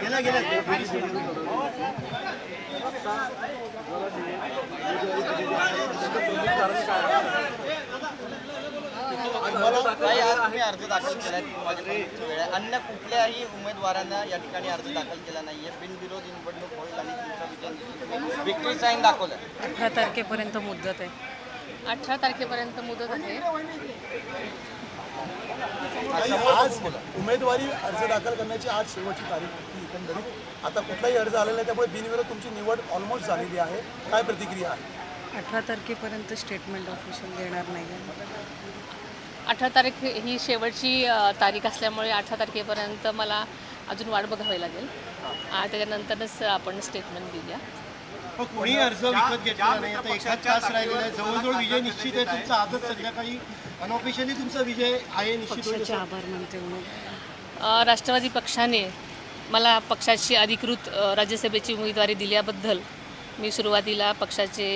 गेला गेला काही आज तुम्ही अर्ज दाखल केलाय माझ्या वेळ आहे. अन्य कुठल्याही उमेदवारांना या ठिकाणी अर्ज दाखल केला नाहीये. बिनविरोध निवडणूक होईल आणि तुमचा विजय विक्री साईन दाखवलं अठरा तारखेपर्यंत मुदत आहे. अठरा तारखेपर्यंत मुदत आहे. आज उमेदवारी अर्ज दाखल करण्याची आज शेवटची तारीख होती एकंदरीत. आता कुठलाही अर्ज आलेला नाही त्यामुळे बिनविरोध तुमची निवड ऑलमोस्ट झालेली आहे. काय प्रतिक्रिया आहे? अठरा तारखेपर्यंत स्टेटमेंट ऑफिशियल देणार नाही आहे. अठरा तारीख ही शेवटची तारीख असल्यामुळे अठरा तारखेपर्यंत मला अजून वाट बघावी लागेल. त्याच्यानंतरच आपण स्टेटमेंट देऊया. मग कोणी अर्ज विकत घेतला नाही? आता एकाच तास राहिलेला आहे. जवळजवळ विजय निश्चित आहे. तुमचा आजच संध्याकाळी अनऑफिशियली तुमचा विजय आहे निश्चित आभार मानते म्हणून. राष्ट्रवादी पक्षाने मला पक्षाची अधिकृत राज्यसभेची उमेदवारी दिल्याबद्दल मी सुरुवातीला पक्षाचे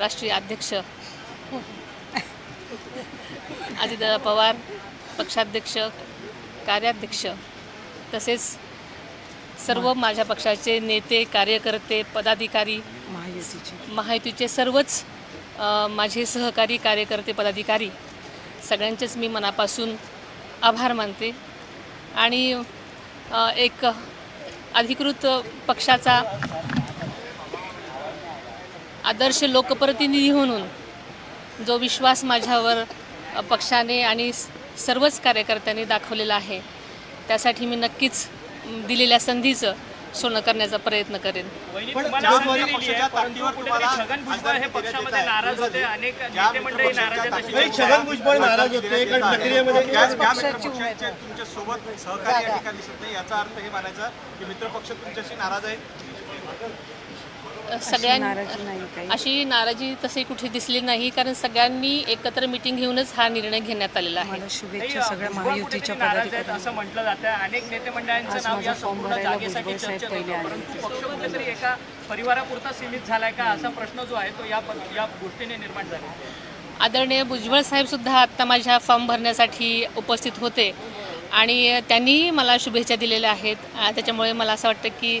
राष्ट्रीय अध्यक्ष. अजितदादा पवार पक्षाध्यक्ष कार्याध्यक्ष. तसेच सर्व माझ्या पक्षाचे नेते कार्यकर्ते पदाधिकारी महायुतीची महायुतीचे सर्वच माझे सहकारी कार्यकर्ते पदाधिकारी सगळ्यांचेच मी मनापासून आभार मानते. आणि एक अधिकृत पक्षाचा आदर्श लोकप्रतिनिधी म्हणून जो विश्वास माझ्यावर पक्षाने आणि सर्वच कार्यकर्त्यांनी दाखवलेला आहे त्यासाठी मी नक्कीच दिलेल्या संधीचं सोनं करण्याचा प्रयत्न करेन. सगळ्यां अशी नाराजी तशी कुठे दिसली नाही कारण सगळ्यांनी एकत्र मिटिंग घेऊनच हा निर्णय घेण्यात आलेला आहे. मला शुभेच्छा सगळ्या महायुतीच्या असं म्हटलं जातं. अनेक नेते मंडळांचं नाव माझा या फॉर्म संपूर्ण भरायला जागेसाठी भुजबळ साहेब चर्चेत पहिले होतं. आले परंतु पक्ष कुठेतरी एका परिवारापुरता सीमित झालाय का? असा प्रश्न जो आहे तो या गोष्टीने निर्माण झाला आदरणीय भुजबळ साहेब सुद्धा आत्ता माझ्या फॉर्म भरण्यासाठी उपस्थित होते आणि त्यांनी मला शुभेच्छा दिलेल्या आहेत. आ, त्याच्यामुळे मला असं वाटतं की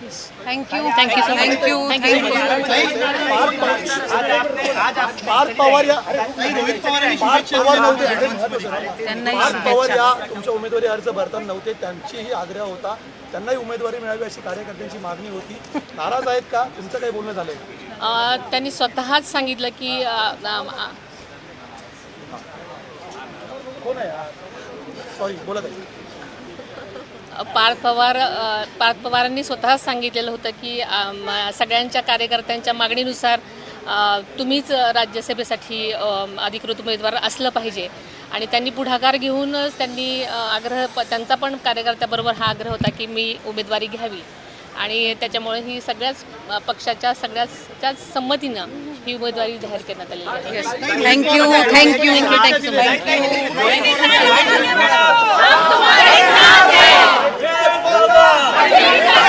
Thank you thank you so much thank you Parth Pawar या रोहित पवार पार्थ. नव्हते. पार्थ या तुमच्या उमेदवारी अर्ज भरताना नव्हते. त्यांचीही आग्रह होता. त्यांनाही उमेदवारी मिळावी अशी कार्यकर्त्यांची मागणी होती. नाराज आहेत का? तुमचं काही बोलणं झालंय? अ, त्यांनी स्वतःच सांगितलं की कोण आहे? सॉरी बोलत आहे पार्थ पवार पार्थ पवारांनी स्वतःच सांगितलेलं होतं की सगळ्यांच्या कार्यकर्त्यांच्या मागणीनुसार तुम्हीच राज्यसभेसाठी अधिकृत उमेदवार असलं पाहिजे. आणि त्यांनी पुढाकार घेऊनच त्यांनी आग्रह प- त्यांचा पण कार्यकर्त्याबरोबर हा आग्रह होता की मी उमेदवारी घ्यावी. आणि त्याच्यामुळे ही सगळ्याच पक्षाच्या सगळ्याच संमतीनं ही उमेदवारी जाहीर करण्यात आलेली आहे. Thank you thank you thank you どうぞ。